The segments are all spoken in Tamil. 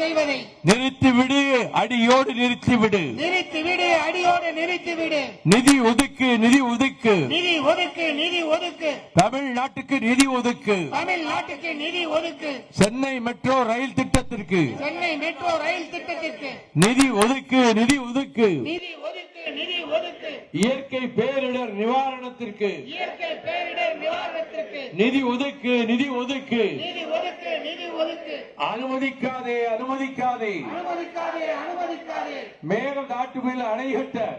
செய்வதை. நிறுத்திவிடு அடியோடு நிறுத்திவிடு. நிறுத்தி விடு அடியோடு நிறுத்தி விடு நிதி ஒதுக்கு நிதி ஒதுக்கு. நிதி ஒதுக்கு நிதி ஒதுக்கு. தமிழ்நாட்டுக்கு நிதி ஒதுக்கு. தமிழ்நாட்டுக்கு நிதி ஒதுக்கு. சென்னை மெட்ரோ ரயில் திட்டத்திற்கு. சென்னை மெட்ரோ ரயில் திட்டத்திற்கு. நிதி ஒதுக்கு நிதி ஒதுக்கு. நிதி ஒதுக்கு நிதி ஒதுக்கு. இயற்கை பேரிடர் நிவாரணத்திற்கு. இயற்கை பேரிடர் நிவாரணத்திற்கு. நிதி ஒதுக்கு நிதி ஒதுக்கு. நிதி ஒதுக்கு அனுமதிக்காதே அனுமதிக்காதே. அனுமதிக்காதே மேகதாட்டுவில் அணை கட்ட.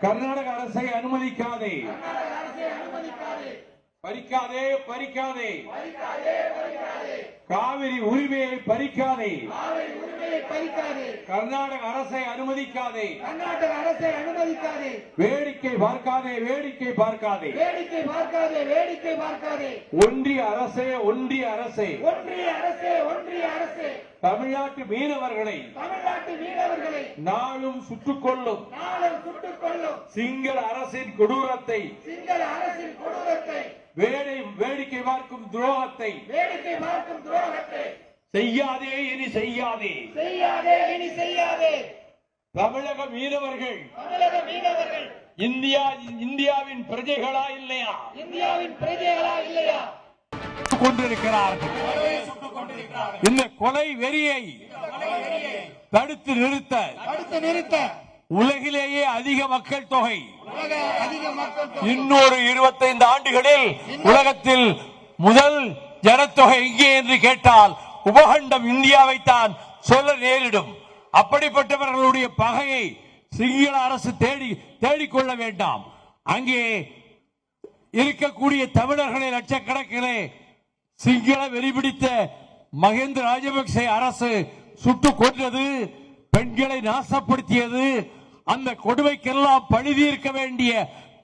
கர்நாடக அரசை அனுமதிக்காதே. பறிக்காதே பறிக்காதே. காவிரி உரிமையை பறிக்காதே. உரிமையை பறிக்காதே கர்நாடக அரசை அனுமதிக்காதே. கர்நாடக அரசை அனுமதிக்காதே. வேடிக்கை பார்க்காதே வேடிக்கை பார்க்காதே. வேடிக்கை பார்க்காதே வேடிக்கை பார்க்காதே. ஒன்றிய அரசே ஒன்றிய அரசே. ஒன்றிய அரசே ஒன்றிய அரசே. தமிழ்நாட்டு மீனவர்களை தமிழ்நாட்டு மீனவர்களை நாளும் சுட்டுக் கொள்ளும் நாளும் சுட்டுக் கொள்ளும் சிங்கள அரசின் கொடூரத்தை சிங்கள அரசின் கொடூரத்தை. வேடை வேடிக்கை பார்க்கும் துரோகத்தை வேடிக்கை பார்க்கும் துரோகத்தை. செய்யாதே இனி செய்யாதே. செய்யாதே இனி செய்யாதே. தமிழக மீனவர்கள் தமிழக மீனவர்கள். இந்தியா இந்தியாவின் பிரஜைகளா இல்லையா? இந்தியாவின் பிரஜைகளா இல்லையா? கொண்டிருக்கிறார்கள். இந்த கொலை வெறியை தடுத்து நிறுத்த அடுத்து நிறுத்த. உலகிலேயே அதிக மக்கள் தொகை. உலக அதிக மக்கள் தொகை. இன்னொரு இருபத்தைந்து ஆண்டுகளில் உலகத்தில் முதல் ஜனத்தொகை எங்கே என்று கேட்டால் உபகண்டம் இந்தியாவைத்தான் சொல்ல நேரிடும். அப்படிப்பட்டவர்களுடைய பகையை சிங்கள அரசு தேடி தேடிக்கொள்ள வேண்டாம். அங்கே இருக்கக்கூடிய தமிழர்களை லட்சக்கணக்கிலே சிங்கள வெறிபிடித்த மகேந்திர ராஜபக்சே அரசு சுட்டு கொன்றது பெண்களை நாசப்படுத்தியது அந்த கொடுமைக்கெல்லாம் பழி தீர்க்க வேண்டிய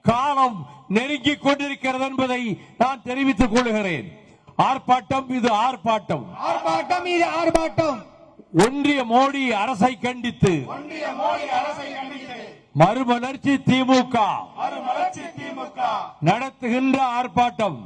காலம் நெருங்கிக் கொண்டிருக்கிறது என்பதை நான் தெரிவித்துக் கொள்கிறேன். ஆர்ப்பாட்டம் இது ஆர்ப்பாட்டம். ஆர்ப்பாட்டம் இது ஆர்ப்பாட்டம். ஒன்றிய மோடி அரசை கண்டித்து. ஒன்றிய மோடி அரசை கண்டித்து. மறுமலர்ச்சி திமுக. நடத்துகின்ற ஆர்ப்பாட்டம்.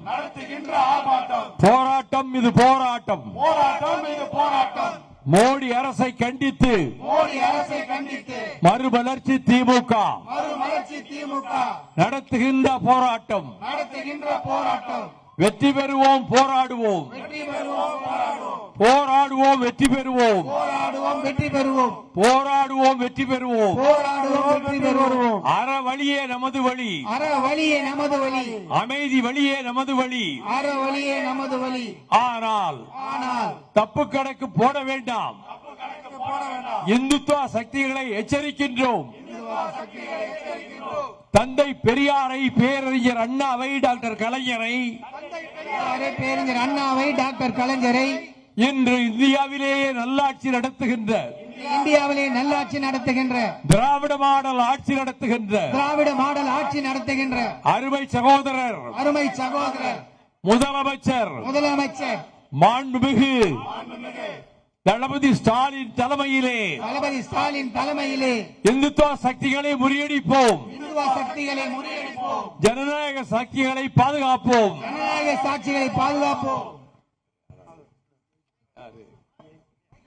போராட்டம் இது போராட்டம். போராட்டம் இது போராட்டம். மோடி அரசை கண்டித்து. மோடி அரசை கண்டித்து. மறுமலர்ச்சி திமுக. மறுமலர்ச்சி திமுக. நடத்துகின்ற போராட்டம். நடத்துகின்ற போராட்டம். வெற்றி பெறுவோம் போராடுவோம். வெற்றி பெறுவோம் போராடுவோம். போராடுவோம் வெற்றி பெறுவோம். போராடுவோம் வெற்றி பெறுவோம். போராடுவோம் வெற்றி பெறுவோம். போராடுவோம் வெற்றி பெறுவோம். அற வழியே நமது வழி. அற வழியே நமது வழி. அமைதி வழியே நமது வழி. அற வழியே நமது வழி. ஆனால் ஆனால் தப்பு கணக்கு போட வேண்டாம். இந்துத்துவ சக்திகளை எச்சரிக்கின்றோம். தந்தை பெரியாரை பேரறிஞர் அண்ணாவை டாக்டர் கலைஞரை. பேரறிஞர் அண்ணாவை டாக்டர் கலைஞரை. இன்று இந்தியாவிலேயே நல்லாட்சி நடத்துகின்ற இந்தியாவிலே நல்லாட்சி நடத்துகின்ற திராவிட மாடல் ஆட்சி நடத்துகின்ற திராவிட மாடல் ஆட்சி நடத்துகின்ற அருமை சகோதரர் அருமை சகோதரர் முதலமைச்சர் முதலமைச்சர் மாண்புமிகு தளபதி ஸ்டாலின் தலைமையிலே. தளபதி ஸ்டாலின் தலைமையிலே. இந்துத்துவ சக்திகளை முறியடிப்போம். இந்துத்துவ சக்திகளை முறியடிப்போம். ஜனநாயக சக்திகளை பாதுகாப்போம். ஜனநாயக சாட்சிகளை பாதுகாப்போம்.